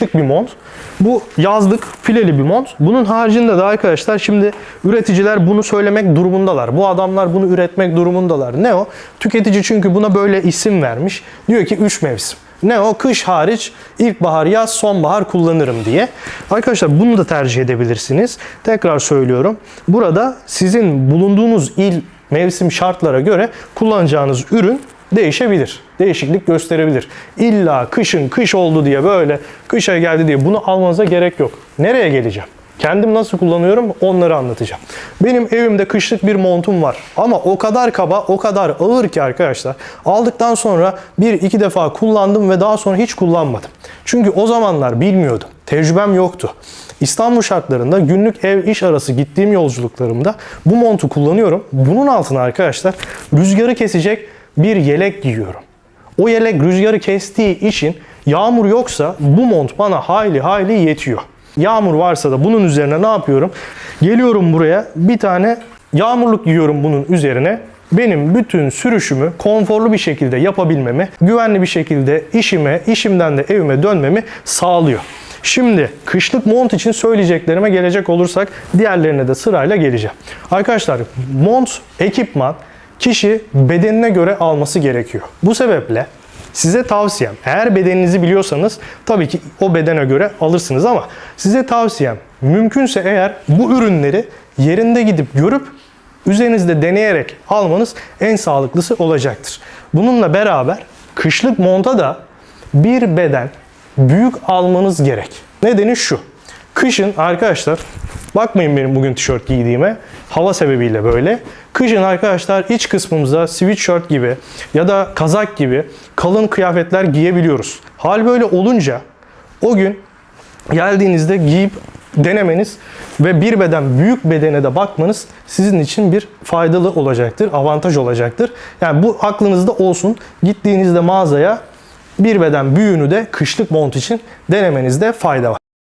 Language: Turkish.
kışlık bir mont. Bu yazlık fileli bir mont. Bunun haricinde de arkadaşlar şimdi üreticiler bunu söylemek durumundalar. Bu adamlar bunu üretmek durumundalar. Ne o? Tüketici çünkü buna böyle isim vermiş. Diyor ki 3 mevsim. Ne o? Kış hariç ilkbahar, yaz, sonbahar kullanırım diye. Arkadaşlar bunu da tercih edebilirsiniz. Tekrar söylüyorum. Burada sizin bulunduğunuz il mevsim şartlara göre kullanacağınız ürün değişebilir. Değişiklik gösterebilir. İlla kışın kış oldu diye böyle kışa geldi diye bunu almanıza gerek yok. Nereye geleceğim? Kendim nasıl kullanıyorum onları anlatacağım. Benim evimde kışlık bir montum var. Ama o kadar kaba, o kadar ağır ki arkadaşlar. Aldıktan sonra bir iki defa kullandım ve daha sonra hiç kullanmadım. Çünkü o zamanlar bilmiyordum. Tecrübem yoktu. İstanbul şartlarında günlük ev iş arası gittiğim yolculuklarımda bu montu kullanıyorum. Bunun altına arkadaşlar rüzgarı kesecek bir yelek giyiyorum. O yelek rüzgarı kestiği için yağmur yoksa bu mont bana hayli hayli yetiyor. Yağmur varsa da bunun üzerine ne yapıyorum? Geliyorum buraya bir tane yağmurluk giyiyorum bunun üzerine. Benim bütün sürüşümü konforlu bir şekilde yapabilmemi, güvenli bir şekilde işime, işimden de evime dönmemi sağlıyor. Şimdi kışlık mont için söyleyeceklerime gelecek olursak diğerlerine de sırayla geleceğim. Arkadaşlar mont, ekipman kişi bedenine göre alması gerekiyor. Bu sebeple size tavsiyem eğer bedeninizi biliyorsanız tabii ki o bedene göre alırsınız ama size tavsiyem mümkünse eğer bu ürünleri yerinde gidip görüp üzerinizde deneyerek almanız en sağlıklısı olacaktır. Bununla beraber kışlık monta da bir beden büyük almanız gerek. Nedeni şu. Kışın arkadaşlar bakmayın benim bugün tişört giydiğime. Hava sebebiyle böyle. Kışın arkadaşlar iç kısmımıza sweatshirt gibi ya da kazak gibi kalın kıyafetler giyebiliyoruz. Hal böyle olunca o gün geldiğinizde giyip denemeniz ve bir beden büyük bedene de bakmanız sizin için bir faydalı olacaktır, avantaj olacaktır. Yani bu aklınızda olsun. Gittiğinizde mağazaya bir beden büyüğünü de kışlık mont için denemenizde fayda var.